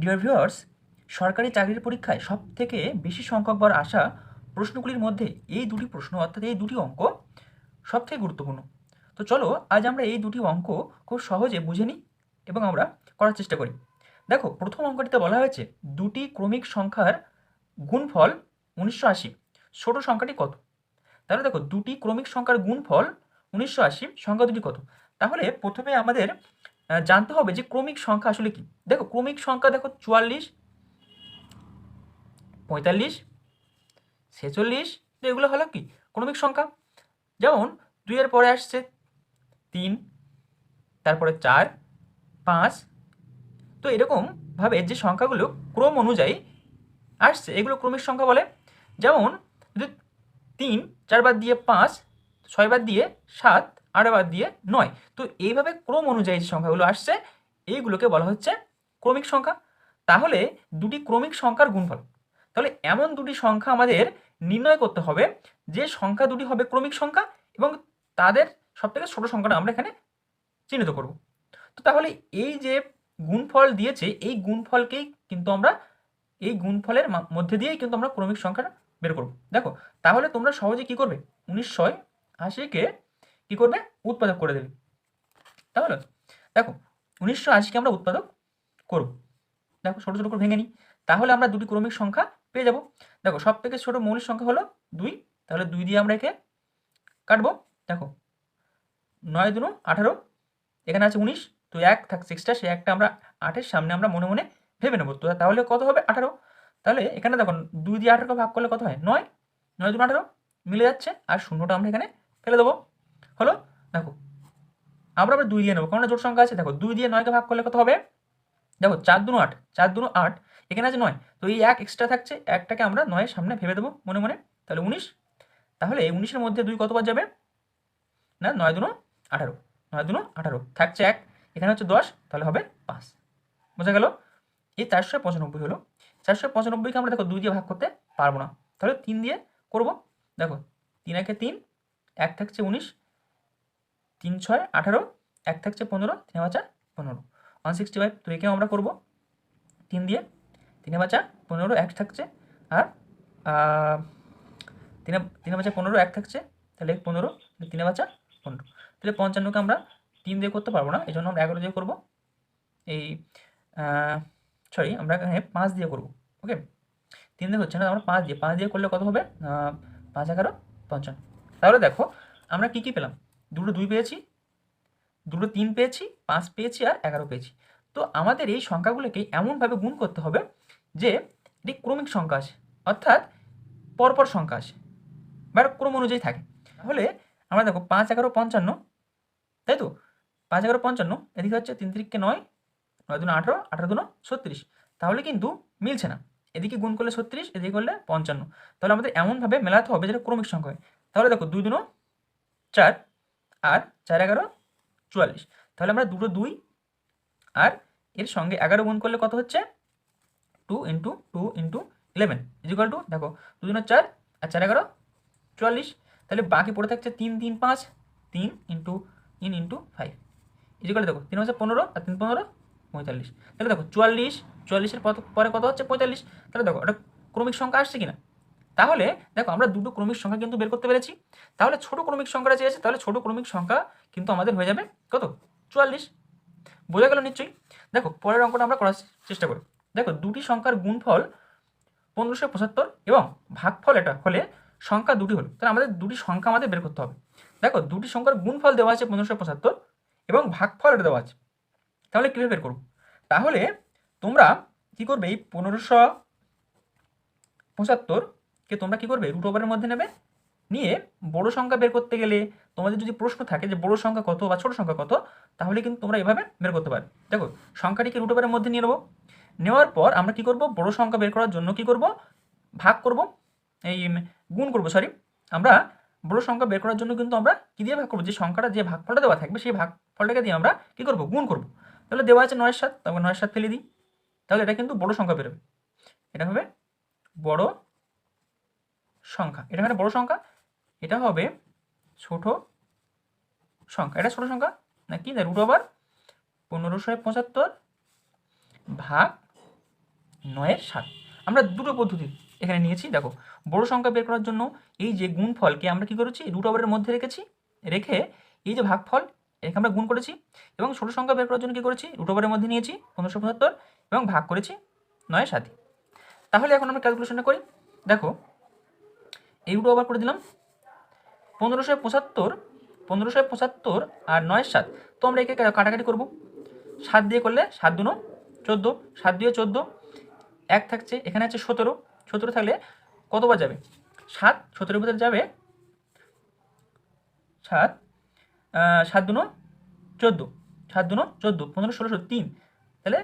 Dear viewers সরকারি চাকরির পরীক্ষায় সব থেকে বেশি সংখ্যকবার আসা প্রশ্নগুলির মধ্যে এই দুটি প্রশ্ন, অর্থাৎ এই দুটি অঙ্ক সব থেকে গুরুত্বপূর্ণ। তো চলো, আজ আমরা এই দুটি অঙ্ক খুব সহজে বুঝে নিই এবং আমরা করার চেষ্টা করি। দেখো, প্রথম অঙ্কটিতে বলা হয়েছে, দুটি ক্রমিক সংখ্যার গুণফল উনিশশো আশি, ছোটো সংখ্যাটি কত? তাহলে দেখো, দুটি ক্রমিক সংখ্যার গুণফল উনিশশো আশি, সংখ্যা দুটি কত? তাহলে প্রথমে আমাদের জানতে হবে যে ক্রমিক সংখ্যা আসলে কি। দেখো, ক্রমিক সংখ্যা দেখো চুয়াল্লিশ, পঁয়তাল্লিশ, ছেচল্লিশ, তো এগুলো হলো কি? ক্রমিক সংখ্যা। যেমন দুইয়ের পরে আসছে তিন, তারপরে চার, পাঁচ, তো এরকমভাবে যে সংখ্যাগুলো ক্রম অনুযায়ী আসছে, এগুলো ক্রমিক সংখ্যা বলে। যেমন, যদি তিন, চার বাদ দিয়ে পাঁচ, ছয় বাদ দিয়ে সাত আট বাদ দিয়ে নয়। তো এইভাবে ক্রম অনুযায়ী যে সংখ্যাগুলো আসছে, এইগুলোকে বলা হচ্ছে ক্রমিক সংখ্যা। তাহলে দুটি ক্রমিক সংখ্যার গুণফল। তাহলে এমন দুটি সংখ্যা আমাদের নির্ণয় করতে হবে, যে সংখ্যা দুটি হবে ক্রমিক সংখ্যা এবং তাদের সবথেকে ছোট সংখ্যাটা আমরা এখানে চিহ্নিত করব। তো তাহলে এই যে গুণফল দিয়েছে, এই গুণফলকেই কিন্তু আমরা, এই গুণফলের মধ্যে দিয়েই কিন্তু আমরা ক্রমিক সংখ্যাটা বের করব। দেখো, তাহলে তোমরা সহজে কি করবে? উনিশশো আশিকে কি করবে? উৎপাদক করে দেবে। তাহলে দেখো, উনিশশো আশিকে আমরা উৎপাদক করব। দেখো, ছোটো ছোটো করে ভেঙে নিই। তাহলে আমরা দুটি ক্রমিক সংখ্যা পেয়ে যাব। দেখো সব থেকে ছোটো মৌলিক সংখ্যা হলো দুই। তাহলে দুই দিয়ে আমরা একে কাটবো। দেখো, নয় দুনো আঠারো, এখানে আছে উনিশ। তো এক থাকছে এক্সট্রা সেই একটা আমরা আটের সামনে আমরা মনে মনে ভেবে নেব। তো তাহলে কত হবে? আঠারো। তাহলে এখানে দেখো, দুই দিয়ে আঠারোকে ভাগ করলে কত হয়? নয়। নয় দুটো আঠারো, মিলে যাচ্ছে। আর শূন্যটা আমরা এখানে ফেলে দেবো। হলো? দেখো, আমরা আবার দুই দিয়ে নেব। কারণ জোট সংখ্যা আছে, দেখো, দুই দিয়ে নয়কে ভাগ করলে কত হবে? দেখো, চার দুনো আট, চার দুনো আট, এখানে আছে নয়। তো এই এক এক্সট্রা থাকছে, একটাকে আমরা নয়ের সামনে ভেবে দেবো মনে মনে। তাহলে উনিশ। তাহলে এই উনিশের মধ্যে দুই কতবার যাবে? না, নয় দুনো আঠারো, নয় দুনো আঠারো। থাকছে এক, এখানে হচ্ছে দশ, তাহলে হবে পাঁচ। বোঝা গেল? এই চারশো পঁচানব্বই হলো। চারশো পঁচানব্বইকে আমরা দেখো দুই দিয়ে ভাগ করতে পারব না। তাহলে তিন দিয়ে করব। দেখো, তিন একে তিন, এক থাকছে উনিশ তিন ছয় আঠারো, এক থাকছে পনেরো, তিন বাচ্চা পনেরো। ওয়ান সিক্সটি ফাইভ তো একেও আমরা করব। তিন দিয়ে তিনে বাচ্চা পনেরো, এক থাকছে। আর তিনে তিনে বাচ্চা পনেরো, এক থাকছে। তাহলে পনেরো তিনে বাচ্চা পনেরো। তাহলে পঞ্চান্নকে আমরা তিন দিয়ে করতে পারব না, এই জন্য আমরা এগারো দিয়ে করব। এই সরি আমরা এখানে পাঁচ দিয়ে করব ওকে তিন দিয়ে হচ্ছে না, আমরা পাঁচ দিয়ে পাঁচ দিয়ে করলে কত হবে? পাঁচ এগারো, পঞ্চান্ন। তাহলে দেখো, আমরা কী কী পেলাম? দুটো দুই পেয়েছি, দুটো তিন পেয়েছি, পাঁচ পেয়েছি আর এগারো পেয়েছি। তো আমাদের এই সংখ্যাগুলোকে এমনভাবে গুণ করতে হবে যে এটি ক্রমিক সংখ্যা আছে অর্থাৎ পরপর সংখ্যা আছে বা ক্রম অনুযায়ী থাকে। তাহলে আমরা দেখো পাঁচ, এগারো, পঞ্চান্ন, তাই তো? পাঁচ, এগারো, পঞ্চান্ন, এদিকে হচ্ছে তিন তিরিককে নয় নয় দুনো আঠারো আঠারো দুনো ছত্রিশ। তাহলে কিন্তু মিলছে না। এদিকে গুণ করলে ছত্রিশ, এদিকে করলে পঞ্চান্ন। তাহলে আমাদের এমনভাবে মেলাতে হবে যেটা ক্রমিক সংখ্যা হয়। তাহলে দেখো দুই দুনো চার আর চার এগারো চুয়াল্লিশ। তাহলে আমরা দুটো দুই আর এর সঙ্গে এগারো গুণ করলে কত হচ্ছে? Two into two into eleven equal to দেখো দু দুনো চার আর চার এগারো চুয়াল্লিশ। তাহলে বাকি পড়ে থাকছে তিন তিন, পাঁচ, তিন ইন্টু তিন ইন্টু ফাইভ ইজিকাল দেখো, তিন হচ্ছে পনেরো আর তিন পনেরো পঁয়তাল্লিশ। তাহলে দেখো, চুয়াল্লিশ, চুয়াল্লিশের পরে কত হচ্ছে? পঁয়তাল্লিশ। তাহলে দেখো ওটা ক্রমিক সংখ্যা আসছে কিনা? তাহলে দেখো আমরা দুটো ক্রমিক সংখ্যা কিন্তু বের করতে পেরেছি। তাহলে ছোট ক্রমিক সংখ্যাটা চেয়েছে তাহলে ছোট ক্রমিক সংখ্যা কিন্তু আমাদের হয়ে যাবে কত? চুয়াল্লিশ। বোঝা গেল নিশ্চয়ই? দেখো, পরের অঙ্কটা আমরা করার চেষ্টা করি। দেখো, দুটি সংখ্যার গুণফল পনেরোশো পঁচাত্তর এবং ভাগফল এটা হলে সংখ্যা দুটি হলো। তাহলে আমাদের দুটি সংখ্যা আমাদের বের করতে হবে। দেখো, দুটি সংখ্যার গুণফল দেওয়া আছে পনেরোশো পঁচাত্তর এবং ভাগফল এটা দেওয়া আছে। তাহলে কীভাবে বের করব? তাহলে তোমরা কি করবে? এই পনেরোশো পঁচাত্তরকে তোমরা কি করবে? রুট ওভারের মধ্যে নেবে। নিয়ে বড় সংখ্যা বের করতে গেলে তোমাদের যদি প্রশ্ন থাকে যে বড় সংখ্যা কত বা ছোট সংখ্যা কত, তাহলে কিন্তু তোমরা এভাবে বের করতে পারবে। দেখো, সংখ্যাটিকে রুট ওভারের মধ্যে নিয়ে নেব। নেওয়ার পর আমরা কি করব? বড় সংখ্যা বের করার জন্য কি করব? ভাগ করব। এই গুণ করব সরি আমরা বড় সংখ্যা বের করার জন্য কিন্তু আমরা কি দিয়ে ভাগ করব? যে সংখ্যাটা, যে ভাগফলটা দেওয়া থাকবে, সেই ভাগফলটাকে দিয়ে আমরা কি করব? গুণ করব। তাহলে দেওয়া আছে নয়ের সাত তবে নয়ের সাত ফেলে দিই। তাহলে এটা কিন্তু বড় সংখ্যা বেরোবে। এটা হবে বড় সংখ্যা। এটা হবে বড় সংখ্যা? এটা হবে ছোট সংখ্যা। এটা ছোট সংখ্যা? না কি? রুট ওভার পনেরোশো পঁচাত্তর ভাগ নয়ের সাত। আমরা দুটো পদ্ধতি এখানে নিয়েছি। দেখো, বড় সংখ্যা বের করার জন্য এই যে গুণফলকে আমরা কি করেছি? রুট ওভারের মধ্যে রেখেছি। রেখে এই যে ভাগফল এখানে আমরা গুণ করেছি। এবং ছোটো সংখ্যা বের করার জন্য কী করেছি? রুট ওভারের মধ্যে নিয়েছি পনেরোশো এবং ভাগ করেছি নয়ের সাথে তাহলে এখন আমরা ক্যালকুলেশনটা করি। দেখো এই রুট ওভার করে দিলাম। পনেরোশো পঁচাত্তর পনেরোশো পঁচাত্তর আর নয় সাত। তো আমরা একে কাটাকাটি করব। সাত দিয়ে করলে সাত দুনো চোদ্দ, সাত দিয়ে চোদ্দ, এক থাকছে, এখানে আছে সতেরো। সতেরো থাকলে কতবার যাবে? সাত, সতেরোর ভিতরে যাবে সাত সাত দুনো চোদ্দ। সাত দুনো চোদ্দ, পনেরো ষোলোশো তিন। তাহলে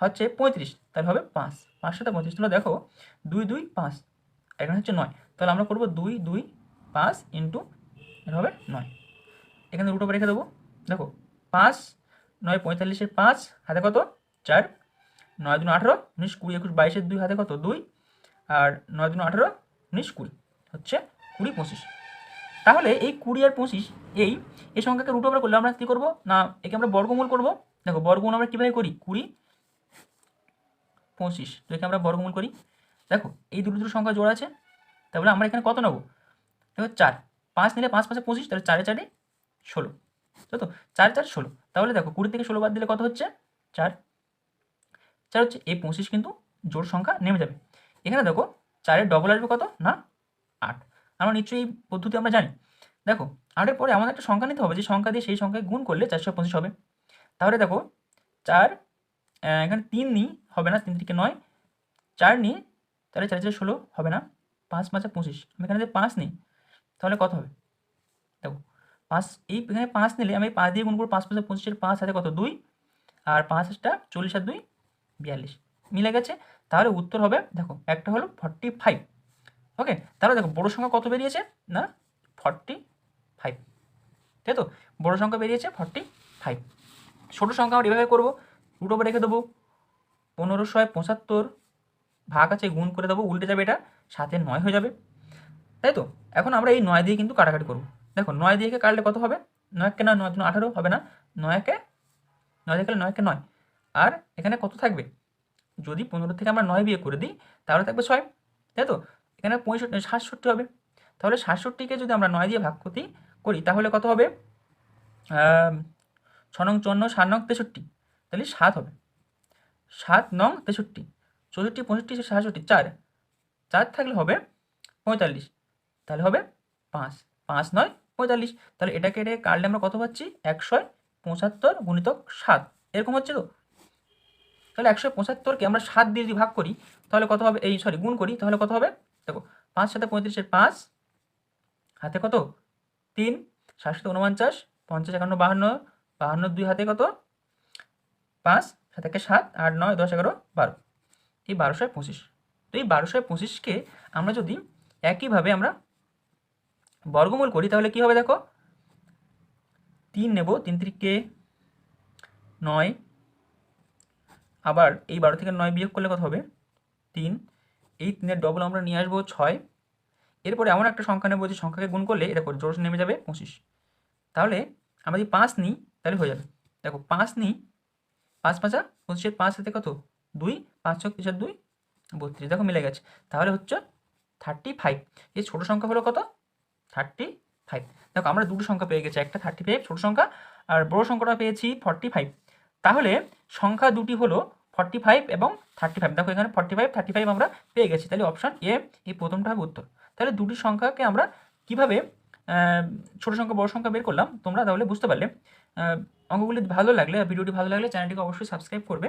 হচ্ছে পঁয়ত্রিশ, তাহলে হবে পাঁচ। পাঁচ সাথে পঁয়ত্রিশ তাহলে দেখো, দুই দুই, পাঁচ। এখানে হচ্ছে নয়। তাহলে আমরা করব দুই দুই, পাঁচ ইন্টু, এটা হবে নয়। এখানে রুট রেখে দেবো। দেখো, পাঁচ, নয় পঁয়তাল্লিশের পাঁচ, হাতে কত? চার। নয় দুনো আঠেরো, উনিশ কুড়ি, একুশ বাইশের দুই, হাতে কত? দুই। আর নয় দুনো আঠেরো, উনিশ কুড়ি, হচ্ছে কুড়ি পঁচিশ। তাহলে এই কুড়ি আর পঁচিশ, এই এই সংখ্যাকে রুট ওভার করলে আমরা কী করব? না, একে আমরা বর্গমূল করব। দেখো, বর্গমূল আমরা কীভাবে করি? কুড়ি পঁচিশ, তো একে আমরা বর্গমূল করি। দেখো, এই দুটো দুটো সংখ্যা জোড়া আছে। তাহলে আমরা এখানে কত নেব? দেখো চার, পাঁচ নিলে পাঁচ, পাঁচে পঁচিশ, তাহলে চারে চারে ষোলো, তাই তো? চার চার ষোলো, তাহলে দেখো কুড়ি থেকে ষোলো বাদ দিলে কত হচ্ছে? চার চার হচ্ছে এই পঁচিশ কিন্তু জোর সংখ্যা নেমে যাবে। এখানে দেখো চারের ডবল আসবে কত? না, আট। আমরা নিশ্চয়ই এই পদ্ধতি আমরা জানি। দেখো, আটের পরে আমাদের একটা সংখ্যা নিতে হবে, যে সংখ্যা দিয়ে সেই সংখ্যায় গুণ করলে চারশো পঁচিশ হবে। তাহলে দেখো চার এখানে তিন নিই হবে না, তিন থেকে নয়, চার নিই তাহলে চার চার ষোলো হবে না। পাঁচ পাঁচে পঁচিশ। আমি এখানে যদি পাঁচ নিই, তাহলে কত হবে? দেখো, পাঁচ, এই এখানে পাঁচ নিলে আমি পাঁচ দিয়ে গুণ করব, পাঁচ পাঁচে পঁচিশের পাঁচ হাতে কত? দুই। আর পাঁচ হাজারটা চল্লিশ আর দুই, বিয়াল্লিশ। মিলে গেছে? তাহলে উত্তর হবে, দেখো, একটা হলো ফর্টি ফাইভ ওকে তাহলে দেখো, বড় সংখ্যা কত বেরিয়েছে? না ফর্টি ফাইভ তাই তো? বড় সংখ্যা বেরিয়েছে ফর্টি ফাইভ ছোটো সংখ্যা আমরা এভাবে করব, রুট ওভার রেখে দেবো, পনেরোশো পঁচাত্তর ভাগ আছে, গুণ করে দেবো, উল্টে যাবে এটা, সাথে নয় হয়ে যাবে। তাই তো? এখন আমরা এই নয় দিয়ে কিন্তু কাটাকাটি করব। দেখো, নয় দিয়ে কাটলে কত হবে? নয়কে নয় নয় আঠারো হবে না। নয়কে নয় দিয়ে নয়কে নয় আর এখানে কত থাকবে? যদি পনেরো থেকে আমরা নয় বিয়ে করে দিই, তাহলে থাকবে ছয়। তাই তো? এখানে পঁয়ষট্টি, সাতষট্টি হবে। তাহলে সাতষট্টিকে যদি আমরা নয় দিয়ে ভাগ করতে করি, তাহলে কত হবে? ছ নং চুয়ান্ন, সাত নং তেষট্টি। তাহলে সাত হবে। সাত নং তেষট্টি। চৌষট্টি, পঁয়ষট্টি, সাতষট্টি, চার। চার থাকলে হবে পঁয়তাল্লিশ। তাহলে হবে পাঁচ। পাঁচ নয়, পঁয়তাল্লিশ। তাহলে এটাকে এটাকে কাটলে আমরা কত পাচ্ছি? একশো পঁচাত্তর গুণিতক সাত। এরকম হচ্ছে তো? তাহলে একশো পঁচাত্তরকে আমরা সাত দিয়ে যদি ভাগ করি, তাহলে কত হবে? এই সরি গুণ করি, তাহলে কত হবে? দেখো, পাঁচ সাথে পঁয়ত্রিশের পাঁচ। হাতে কত? তিন। সাত উনপঞ্চাশ, পঞ্চাশ একান্ন, বাহান্ন। বাহান্ন দুই হাতে কত? পাঁচ। সাতাকে সাত, আট, নয়, দশ, এগারো, বারো। এই বারোশো পঁচিশ। তো এই বারোশো পঁচিশকে আমরা যদি একইভাবে আমরা বর্গমূল করি, তাহলে কি হবে দেখো? তিন নেব, তিন তিরিকে নয়। আবার এই বারো থেকে নয় বিয়োগ করলে কত হবে? তিন। এই তিনের ডবল আমরা নিয়ে আসব ছয়। এরপরে এমন একটা সংখ্যা নেব যে সংখ্যাকে গুণ করলে এটা করে জোর নেমে যাবে পঁচিশ। তাহলে আমরা যদি পাঁচ নিই, তাহলে হয়ে যাবে। দেখো পাঁচ নিই, পাঁচ পাঁচা, পঁচিশের পাঁচ হাতে কত? দুই, পাঁচ ছক তিরিশ দুই, বত্রিশ। দেখো মিলে গেছে। তাহলে হচ্ছে থার্টি ফাইভ এই ছোটো সংখ্যা হলো কত? থার্টি ফাইভ দেখো আমরা দুটো সংখ্যা পেয়ে গেছি। একটা থার্টি ফাইভ ছোটো সংখ্যা, আর বড় সংখ্যাটা পেয়েছি ফর্টি ফাইভ তাহলে সংখ্যা দুটি হলো ফর্টি ফাইভ এবং থার্টি ফাইভ দেখো এখানে ফর্টি ফাইভ থার্টি ফাইভ আমরা পেয়ে গেছি। তাহলে অপশান এ এই প্রথমটা হবে উত্তর। তাহলে দুটি সংখ্যাকে আমরা কীভাবে ছোট সংখ্যা, বড় সংখ্যা বের করলাম? তোমরা তাহলে বুঝতে পারলে। অঙ্কগুলি ভালো লাগলে, ভিডিওটি ভালো লাগলে চ্যানেলটিকে অবশ্যই সাবস্ক্রাইব করবে।